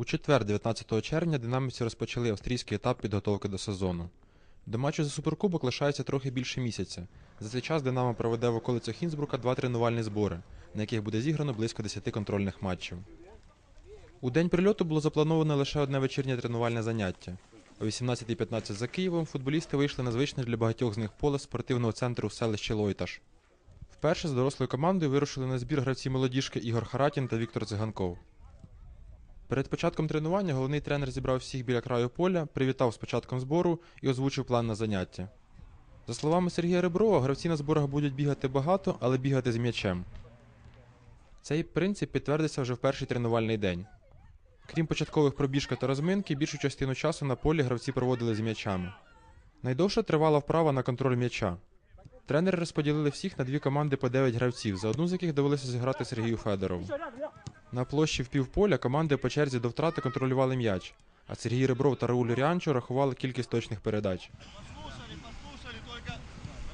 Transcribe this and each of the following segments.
У четвер, 19 червня, динамівці розпочали австрійський етап підготовки до сезону. До матчу за суперкубок лишається трохи більше місяця. За цей час Динамо проведе в околицях Інсбрука два тренувальні збори, на яких буде зіграно близько 10 контрольних матчів. У день прильоту було заплановано лише одне вечірнє тренувальне заняття. О 18.15 за Києвом футболісти вийшли на звичне для багатьох з них поле спортивного центру в селищі Лойташ. Вперше з дорослою командою вирушили на збір гравці молодіжки Ігор Харатін та Віктор Циганков. Перед початком тренування головний тренер зібрав всіх біля краю поля, привітав з початком збору і озвучив план на заняття. За словами Сергія Реброва, гравці на зборах будуть бігати багато, але бігати з м'ячем. Цей принцип підтвердився вже в перший тренувальний день. Крім початкових пробіжки та розминки, більшу частину часу на полі гравці проводили з м'ячами. Найдовше тривала вправа на контроль м'яча. Тренери розподілили всіх на дві команди по 9 гравців, за одну з яких довелося зіграти Сергію Федорову. На площі в півполя команди по черзі до втрати контролювали м'яч, а Сергій Ребров та Рауль Ріанчо рахували кількість точних передач. Послушали, послушали, только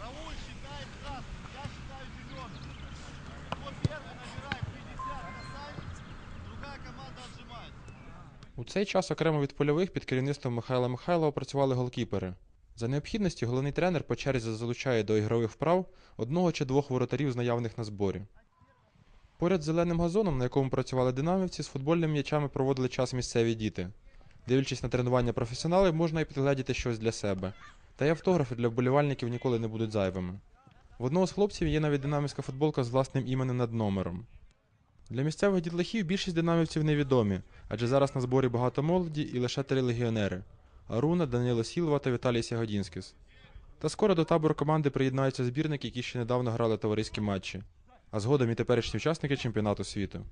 Рауль считает красный, я считаю зеленый. Кто первый набирает 50 касаний, другая команда отжимается. У цей час окремо від польових під керівництвом Михайла Михайлова працювали голкіпери. За необхідності головний тренер по черзі залучає до ігрових вправ одного чи двох воротарів з наявних на зборі. Поряд з зеленим газоном, на якому працювали динамівці, з футбольними м'ячами проводили час місцеві діти. Дивлячись на тренування професіоналів, можна і підгледіти щось для себе. Та й автографи для вболівальників ніколи не будуть зайвими. В одного з хлопців є навіть динамівська футболка з власним іменем над номером. Для місцевих дітлахів більшість динамівців невідомі, адже зараз на зборі багато молоді і лише три легіонери Аруна, Данило Сілва та Віталій Сягодінськіс. Та скоро до табору команди приєднаються збірники, які ще недавно грали товариські матчі, а згодом і теперішні учасники чемпіонату світу.